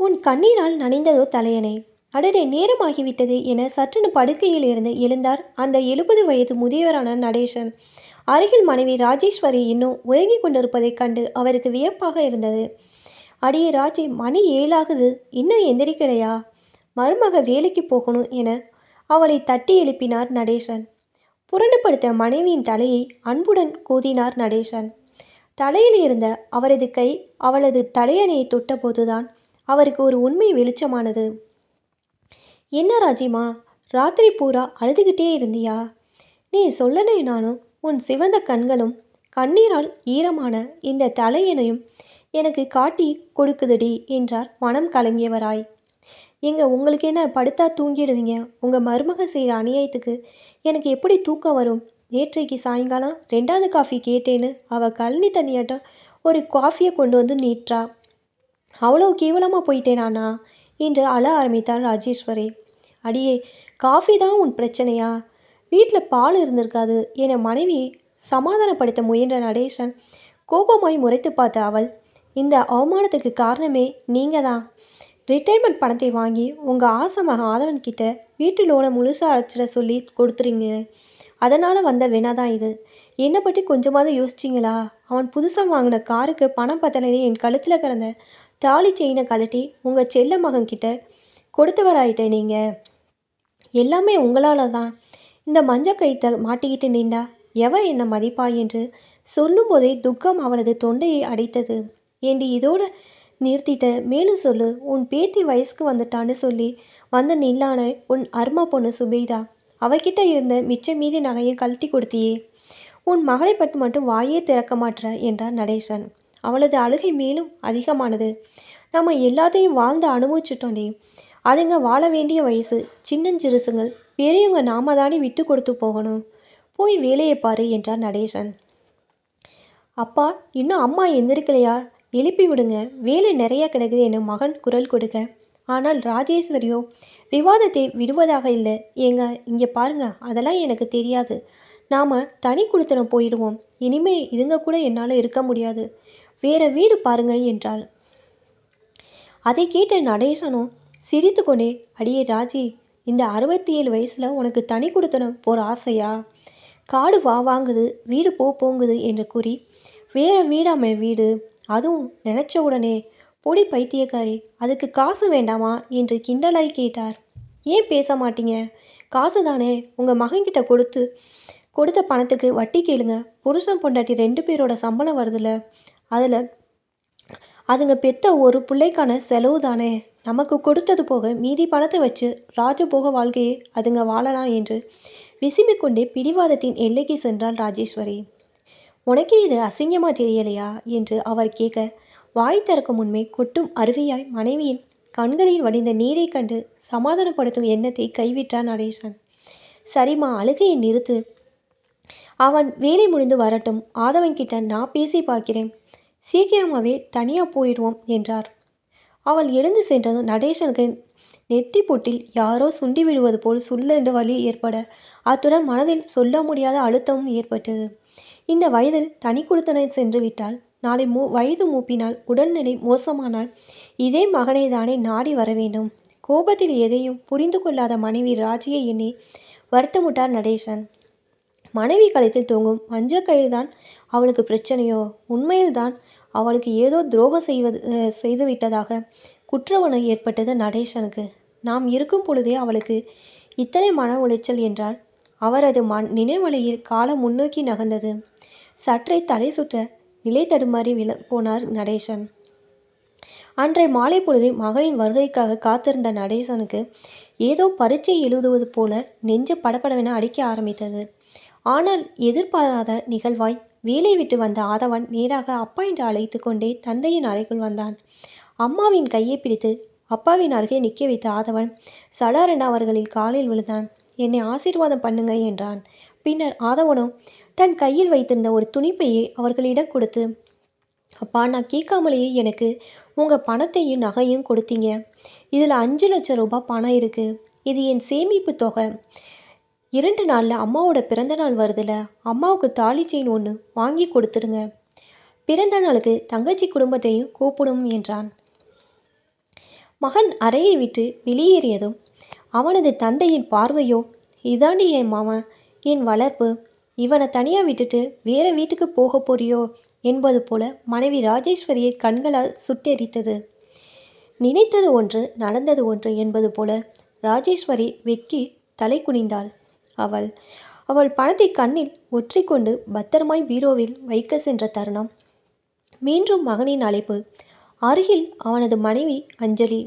உன் கண்ணீரால் நனைந்ததோ தலையணை. அடடே நேரமாகிவிட்டது என சற்றுன்னு படுக்கையில் இருந்து எழுந்தார் அந்த எழுபது வயது முதியவரான நடேசன். அருகில் மனைவி ராஜேஸ்வரி இன்னும் உறங்கிக் கொண்டிருப்பதைக் கண்டு அவருக்கு வியப்பாக இருந்தது. அடியே ராஜி மணி ஏழாகுது. இன்னும் எந்திரிக்கலையா? மருமக வேலைக்கு போகணும் என அவளை தட்டி எழுப்பினார் நடேசன். புரண்டு படுத்த மனைவியின் தலையை அன்புடன் கோதினார் நடேசன். தலையில் இருந்த அவரது கை அவளது தலையணையை தொட்டபோதுதான் அவருக்கு ஒரு உண்மை வெளிச்சமானது. என்ன ராஜிமா ராத்திரி பூரா அழுதுகிட்டே இருந்தியா? நீ சொல்லனே நானும் உன் சிவந்த கண்களும் கண்ணீரால் ஈரமான இந்த தலையினையும் எனக்கு காட்டி கொடுக்குதுடி என்றார் மனம் கலங்கியவராய். எங்க உங்களுக்கு என்ன படுத்தா தூங்கிடுவீங்க? உங்கள் மருமக செய்கிற அநியாயத்துக்கு எனக்கு எப்படி தூக்கம் வரும்? நேற்றைக்கு சாயங்காலம் ரெண்டாவது காஃபி கேட்டேன்னு அவள் கழனி தண்ணியாட்டம் ஒரு காஃபியை கொண்டு வந்து நீட்டா அவ்வளோ கேவலமாக போயிட்டேனாண்ணா என்று அழ ஆரம்பித்தார் ராஜேஸ்வரி. அடியே காஃபி தான் உன் பிரச்சனையா? வீட்டில் பால் இருந்திருக்காது என மனைவி சமாதானப்படுத்த முயன்ற நடேசன் கோபமாய் முறைத்து பார்த்த அவள் இந்த அவமானத்துக்கு காரணமே நீங்கள் தான் ரிட்டைர்மெண்ட் பணத்தை வாங்கி உங்கள் ஆசை மகன் ஆதவன் கிட்ட வீட்டு லோனை முழுசாக அழைச்சிட சொல்லி கொடுத்துறீங்க. அதனால் வந்த வினா தான் இது. என்னை பற்றி கொஞ்சமாவது யோசிச்சிங்களா? அவன் புதுசாக வாங்கின காருக்கு பணம் பத்தலைன்னு என் கழுத்தில் கிடந்த தாலி செயினை கழட்டி உங்கள் செல்ல மகன்கிட்ட கொடுத்தவராயிட்டேன் நீங்கள் எல்லாமே உங்களால் தான் இந்த மஞ்ச கைத்தை மாட்டிக்கிட்டு நின்றா எவ என்ன மதிப்பா என்று சொல்லும்போதே துக்கம் அவளது தொண்டையை அடைத்தது. ஏண்டி இதோட நிறுத்திட்ட மேலும் சொல்லு உன் பேத்தி வயசுக்கு வந்துட்டான்னு சொல்லி வந்து நில்லான உன் அருமா பொண்ணு சுபேதா. அவகிட்ட இருந்த மிச்ச மீதி நகையை கழட்டி கொடுத்தியே. உன் மகளை பற்றி மட்டும் வாயே திறக்க மாட்ற என்றார் நடேசன். அவளது அழுகை மேலும் அதிகமானது. நம்ம எல்லாத்தையும் வாழ்ந்து அனுபவிச்சிட்டோண்டே. அதுங்க வாழ வேண்டிய வயசு சின்னஞ்சிறுசுங்கள். பெரியவங்க நாம தானே விட்டு கொடுத்து போகணும். போய் வேலையை பாரு என்றார் நடேசன். அப்பா இன்னும் அம்மா எந்திருக்கலையா? எழுப்பி விடுங்க. வேலை நிறையா கிடக்குது என மகன் குரல் கொடுக்க. ஆனால் ராஜேஸ்வரியோ விவாதத்தை விடுவதாக இல்லை. ஏங்க இங்கே பாருங்க அதெல்லாம் எனக்கு தெரியாது. நாம் தனி குடித்தனம் போயிடுவோம். இனிமே இதுங்க கூட என்னால் இருக்க முடியாது. வேற வீடு பாருங்க என்றாள். அதை கேட்ட நடேசனும் சிரித்து கொண்டே அடியே ராஜி இந்த அறுபத்தி ஏழு வயசில் உனக்கு தனி கொடுத்தனம் போகிற ஆசையா? காடு வா வாங்குது வீடு போ போங்குது என்று கூறி வேற வீடாம வீடு? அதுவும் நினச்ச உடனே. பொடி பைத்தியக்காரி அதுக்கு காசு வேண்டாமா? என்று கிண்டலாய் கேட்டார். ஏன் பேச மாட்டீங்க? காசு தானே உங்கள் மகன்கிட்ட கொடுத்து கொடுத்த பணத்துக்கு வட்டி கேளுங்க. புருஷன் பொண்டாட்டி ரெண்டு பேரோட சம்பளம் வருதுல்ல. அதில் அதுங்க பெத்த ஒரு பிள்ளைக்கான செலவு தானே. நமக்கு கொடுத்தது போக மீதி பணத்தை வச்சு ராஜபோக வாழ்க்கையை அதுங்க வாழலாம் என்று விசும்பிக்கொண்டே பிடிவாதத்தின் எல்லைக்கு சென்றாள் ராஜேஸ்வரி. உனக்கே இது அசிங்கமாக தெரியலையா? என்று அவர் கேட்க வாய் திறக்கும் முன்மே கொட்டும் அருவியாய் மனைவியின் கண்களில் வடிந்த நீரை கண்டு சமாதானப்படுத்தும் எண்ணத்தை கைவிட்டான் நடேசன். சரிம்மா அழுகையை நிறுத்து. அவன் வேலை முடிந்து வரட்டும். ஆதவன்கிட்ட நான் பேசி பார்க்கிறேன். சீக்கிரமாகவே தனியாக போயிடுவோம் என்றார். அவள் எழுந்து சென்றதும் நடேசனுக்கு நெத்தி பொட்டில் யாரோ சுண்டி விடுவது போல் சுல்லென்று வலி ஏற்பட அத்துடன் மனதில் சொல்ல முடியாத அழுத்தமும் ஏற்பட்டது. இந்த வயதில் தனி கொடுத்தனை சென்று விட்டால் நாளை மூ வயது மூப்பினால் உடல்நிலை மோசமானால் இதே மகனை தானே நாடி வர வேண்டும். கோபத்தில் எதையும் புரிந்து கொள்ளாத மனைவி ராஜியை எண்ணி வருத்தமுட்டார் நடேசன். மனைவி கழுத்தில் தூங்கும் மஞ்ச கயிறு தான் அவளுக்கு பிரச்சனையோ? உண்மையில்தான் அவளுக்கு ஏதோ துரோகம் செய்வது செய்துவிட்டதாக செய்து குற்ற உணர்வு ஏற்பட்டது நடேசனுக்கு. நாம் இருக்கும் பொழுதே அவளுக்கு இத்தனை மன உளைச்சல் என்றால் அவரது மண் நினைவலையில் காலம் முன்னோக்கி நகர்ந்தது. சற்றே தலை சுற்ற நிலை தடுமாறி விழ போனார் நடேசன். அன்றைய மாலை பொழுது மகளின் வருகைக்காக காத்திருந்த நடேசனுக்கு ஏதோ பரீட்சை எழுதுவது போல நெஞ்ச படப்படவென அடிக்க ஆரம்பித்தது. ஆனால் எதிர்பாராத நிகழ்வாய். வேலை விட்டு வந்த ஆதவன் நேராக அப்பா என்று அழைத்து கொண்டே தந்தையின் அறைக்குள் வந்தான். அம்மாவின் கையை பிடித்து அப்பாவின் அருகே நிற்க வைத்த ஆதவன் சடாரென அவர்களில் காலில் விழுந்தான். என்னை ஆசீர்வாதம் பண்ணுங்க என்றான். பின்னர் ஆதவனும் தன் கையில் வைத்திருந்த ஒரு துணிப்பையை அவர்களிடம் கொடுத்து அப்பா நான் கேட்காமலேயே எனக்கு உங்கள் பணத்தையும் நகையும் கொடுத்தீங்க. இதில் அஞ்சு லட்சம் ரூபாய் பணம் இருக்குது இது என் சேமிப்பு தொகை. இரண்டு நாளில் அம்மாவோட பிறந்த நாள் வருதுல அம்மாவுக்கு தாலி செயின் ஒன்று வாங்கி கொடுத்துருங்க பிறந்த நாளுக்கு தங்கச்சி குடும்பத்தையும் கூப்பிடும் என்றான். மகன் அறையை விட்டு வெளியேறியதும் அவனது தந்தையின் பார்வையோ இதாண்டி என் மாமன் என் வளர்ப்பு இவனை தனியாக விட்டுட்டு வேற வீட்டுக்கு போக போறியோ என்பது போல மனைவி ராஜேஸ்வரியை கண்களால் சுட்டெரித்தது. நினைத்தது ஒன்று நடந்தது ஒன்று என்பது போல ராஜேஸ்வரி வெக்கி தலை குனிந்தாள். அவள். அவள் பணத்தை கண்ணில் ஒற்றிக்கொண்டு பத்திரமாய் பீரோவில் வைக்க சென்ற தருணம். மீண்டும் மகனின் அழைப்பு. அருகில் அவனது மனைவி அஞ்சலி.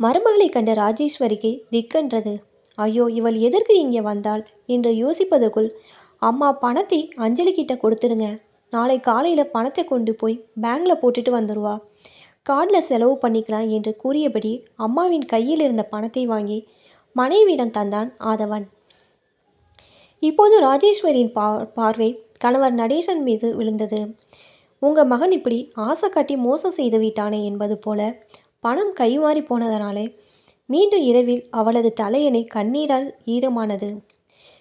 மருமகளை கண்ட ராஜேஸ்வரிக்கு திக்கென்றது. ஐயோ இவள் எதற்கு இங்கே வந்தாள் என்று யோசிப்பதற்குள் அம்மா பணத்தை அஞ்சலி கிட்ட கொடுத்துருங்க. நாளை காலையில் பணத்தை கொண்டு போய் பேங்கில் போட்டுட்டு வந்துடுவா கார்டில் செலவு பண்ணிக்கலாம் என்று கூறியபடி அம்மாவின் கையில் இருந்த பணத்தை வாங்கி மனைவியிடம் தந்தான் ஆதவன். இப்போது ராஜேஸ்வரியின் பா பார்வை கணவர் நடேசன் மீது விழுந்தது. உங்கள் மகன் இப்படி ஆசை காட்டி மோசம் செய்து விட்டானே என்பது போல பணம் கைமாறி போனதனாலே மீண்டும் இரவில் அவளது தலையணை கண்ணீரால் ஈரமானது.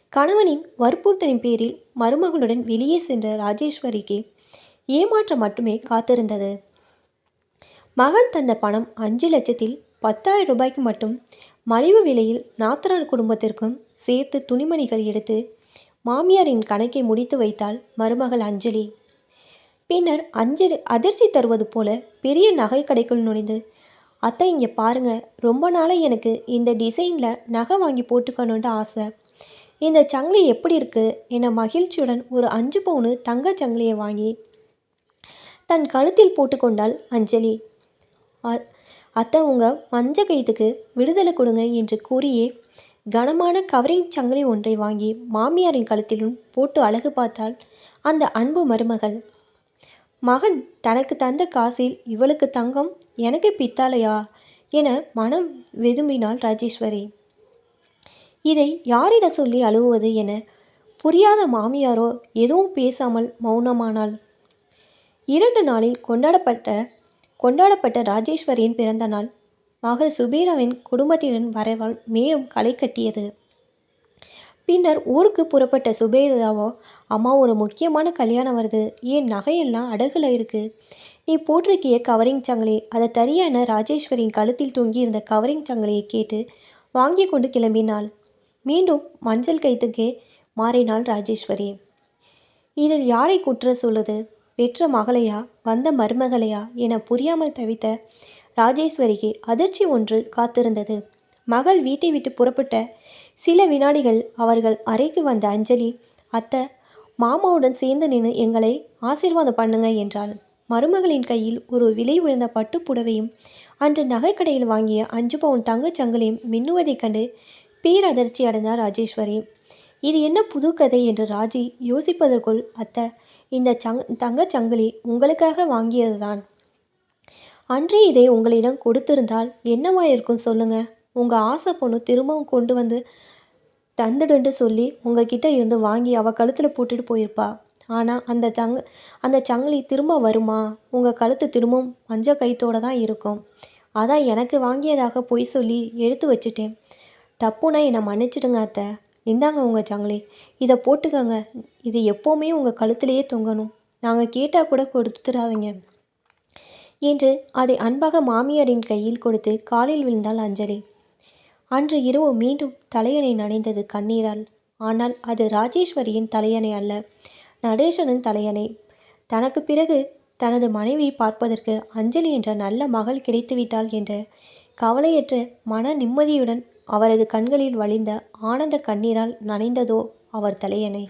கணவனின் வற்புறுத்தலின் பேரில் மருமகளுடன் வெளியே சென்ற ராஜேஸ்வரிக்கு ஏமாற்றம் மட்டுமே காத்திருந்தது. மகன் தந்த பணம் அஞ்சு லட்சத்தில் பத்தாயிரம் ரூபாய்க்கு மட்டும் மலிவு விலையில் நாத்தனார் குடும்பத்திற்கும் சேர்த்து துணிமணிகள் எடுத்து மாமியாரின் கணக்கை முடித்து வைத்தாள் மருமகள் அஞ்சலி. பின்னர் அஞ்சலி அதிர்ச்சி தருவது போல பெரிய நகை கடைக்குள் நுழைந்து அத்தை இங்கே பாருங்க ரொம்ப நாளாக எனக்கு இந்த டிசைனில் நகை வாங்கி போட்டுக்கணுன்ட்டு ஆசை. இந்த சங்கிலி எப்படி இருக்குது என மகிழ்ச்சியுடன் ஒரு அஞ்சு பவுனு தங்க சங்கிலியை வாங்கி தன் கழுத்தில் போட்டுக்கொண்டாள் அஞ்சலி. அத்தை உங்கள் மஞ்ச கைத்துக்கு விடுதலை கொடுங்க என்று கூறியே கனமான கவரிங் சங்கிலி ஒன்றை வாங்கி மாமியாரின் கழுத்திலும் போட்டு அழகு பார்த்தாள் அந்த அன்பு மருமகள். மகன் தனக்கு தந்த காசில் இவளுக்கு தங்கம் எனக்கு பித்தாலையா என மனம் வெதும்பினாள் ராஜேஸ்வரி. இதை யாரிட சொல்லி அழுவது என புரியாத மாமியாரோ எதுவும் பேசாமல் மௌனமானாள். இரண்டு நாளில் கொண்டாடப்பட்ட கொண்டாடப்பட்ட ராஜேஸ்வரியின் பிறந்த நாள் மகள் சுபீராவின் குடும்பத்தினரின் வரவால் மேலும் களை கட்டியது. பின்னர் ஊருக்கு புறப்பட்ட சுபேதாவோ அம்மா ஒரு முக்கியமான கல்யாணம் வருது. ஏன் நகையெல்லாம் அடகுல இருக்கு? நீ போட்டிருக்கிய கவரிங் சங்கிலி. அதை தரியான ராஜேஸ்வரியின் கழுத்தில் தூங்கியிருந்த கவரிங் சங்கிலியை கேட்டு வாங்கி கொண்டு கிளம்பினாள். மீண்டும் மஞ்சள் கைத்துக்கே மாறினாள் ராஜேஸ்வரி. இதில் யாரை குற்ற சொல்லுது? பெற்ற மகளையா? வந்த மருமகளையா? என புரியாமல் தவித்த ராஜேஸ்வரிக்கு அதிர்ச்சி ஒன்று காத்திருந்தது. மகள் வீட்டை விட்டு புறப்பட்ட சில வினாடிகள் அவர்கள் அறைக்கு வந்த அஞ்சலி அத்தை மாமாவுடன் சேர்ந்து நின்று எங்களை ஆசீர்வாதம் பண்ணுங்க என்றாள். மருமகளின் கையில் ஒரு விலை உயர்ந்த பட்டுப்புடவையும் அன்று நகைக்கடையில் வாங்கிய அஞ்சு பவுன் தங்கச்சங்கிலையும் மின்னுவதைக் கண்டு பேரதிர்ச்சி அடைந்தார் ராஜேஸ்வரி. இது என்ன புது கதை என்று ராஜி யோசிப்பதற்குள் அத்தை இந்த சங் தங்கச்சங்கிலி உங்களுக்காக வாங்கியதுதான். அன்றே இதை உங்களிடம் கொடுத்திருந்தால் என்னவாயிருக்கும் சொல்லுங்க. உங்கள் ஆசை பொண்ணு திரும்பவும் கொண்டு வந்து தந்துடுன்ட்டு சொல்லி உங்ககிட்ட இருந்து வாங்கி அவள் கழுத்தில் போட்டுட்டு போயிருப்பா. ஆனால் அந்த தங்க அந்த சங்கிலி திரும்ப வருமா? உங்கள் கழுத்து திரும்பவும் மஞ்சள் கைத்தோடு தான் இருக்கும். அதான் எனக்கு வாங்கியதாக பொய் சொல்லி எடுத்து வச்சுட்டேன். தப்புனா என்னை மன்னிச்சிடுங்க அத்தை. இந்தாங்க உங்கள் சங்கிலி. இதை போட்டுக்கோங்க. இது எப்போவுமே உங்கள் கழுத்துலேயே தொங்கணும். நாங்கள் கேட்டால் கூட கொடுத்துடாதீங்க. என்று அதை அன்பாக மாமியாரின் கையில் கொடுத்து காலில் விழுந்தாள் அஞ்சலி. அன்று இரவு மீண்டும் தலையணை நனைந்தது கண்ணீரால். ஆனால் அது ராஜேஸ்வரியின் தலையணை அல்ல நடேசனின் தலையணை. தனக்கு பிறகு தனது மனைவியை பார்ப்பதற்கு அஞ்சலி என்ற நல்ல மகள் கிடைத்துவிட்டாள் என்ற கவலையற்ற மன நிம்மதியுடன் அவரது கண்களில் வழிந்த ஆனந்த கண்ணீரால் நனைந்ததோ அவர் தலையணை.